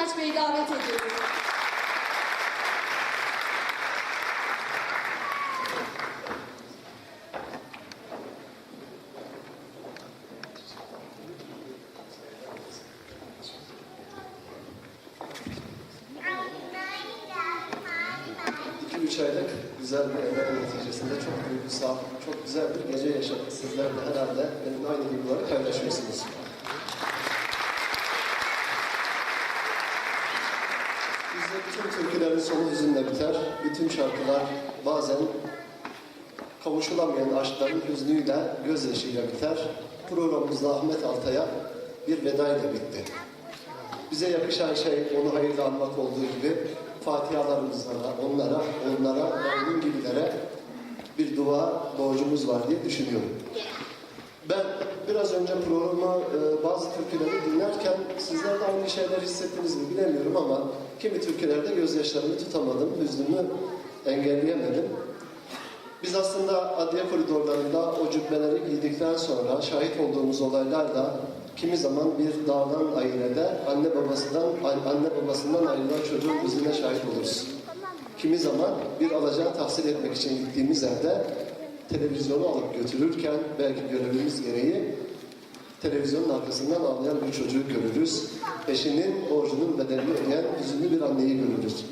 Bey'i davet ediyoruz. İki üç aylık güzel bir emeğin neticesinde çok duygusal, çok güzel bir gece yaşadık. Sizler de herhalde benimle aynı duyguları paylaşıyorsunuz. Bütün türkülerin sonu hüzünle biter. Bütün şarkılar bazen kavuşulamayan aşkların hüznüyle, gözyaşıyla biter. Programımızda Ahmet Altay'a bir veda ile bitti. Bize yakışan şey onu hayırla anmak olduğu gibi Fatihalarımızla onlara, onlara ve onun gibilere bir dua borcumuz var diye düşünüyorum. Ben biraz önce programı e, bazı türküleri dinlerken sizler de aynı şeyler hissettiniz mi bilemiyorum ama kimi türkülerde gözyaşlarımı tutamadım, hüznümü engelleyemedim. Biz aslında adliye koridorlarında o cübbeleri giydikten sonra şahit olduğumuz olaylarla kimi zaman bir dağdan ailede anne babasından anne babasından ayrılan çocuğun yüzüne şahit oluruz. Kimi zaman bir alacağı tahsil etmek için gittiğimiz evde televizyonu alıp götürürken belki görevimiz gereği televizyonun arkasından ağlayan bir çocuğu görürüz. Eşinin borcunun bedelini ödeyen hüzünlü bir anneyi görürüz.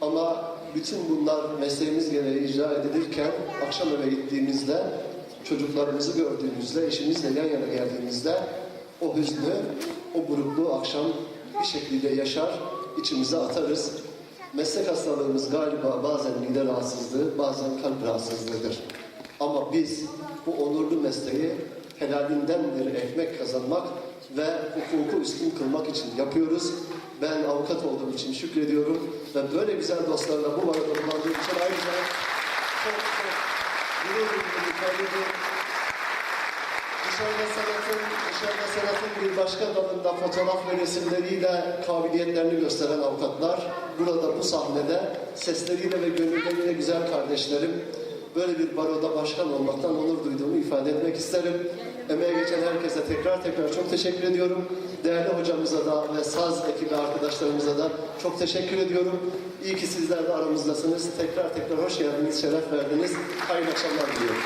Ama bütün bunlar mesleğimiz gereği icra edilirken akşam eve gittiğimizde çocuklarımızı gördüğümüzde, eşimizle yan yana geldiğimizde o hüznü, o burukluğu akşam bir şekilde yaşar, içimize atarız. Meslek hastalığımız galiba bazen mide rahatsızlığı, bazen kalp rahatsızlığıdır. Ama biz bu onurlu mesleği helalinden bir ekmek kazanmak ve hukuku üstün kılmak için yapıyoruz. Ben avukat olduğum için şükrediyorum ve böyle güzel dostlarla bu arada bulundığım için ayrıca çok çok gurur Dışarıda sanatın, dışarıda sanatın bir başka dalında fotoğraf ve resimleriyle kabiliyetlerini gösteren avukatlar, burada bu sahnede sesleriyle ve gönülleriyle güzel kardeşlerim, böyle bir baroda başkan olmaktan onur duyduğumu ifade etmek isterim. Emeğe geçen herkese tekrar tekrar çok teşekkür ediyorum. Değerli hocamıza da ve saz ekibi arkadaşlarımıza da çok teşekkür ediyorum. İyi ki sizler de aramızdasınız. Tekrar tekrar hoş geldiniz, şeref verdiniz. Hayırlı akşamlar diliyorum.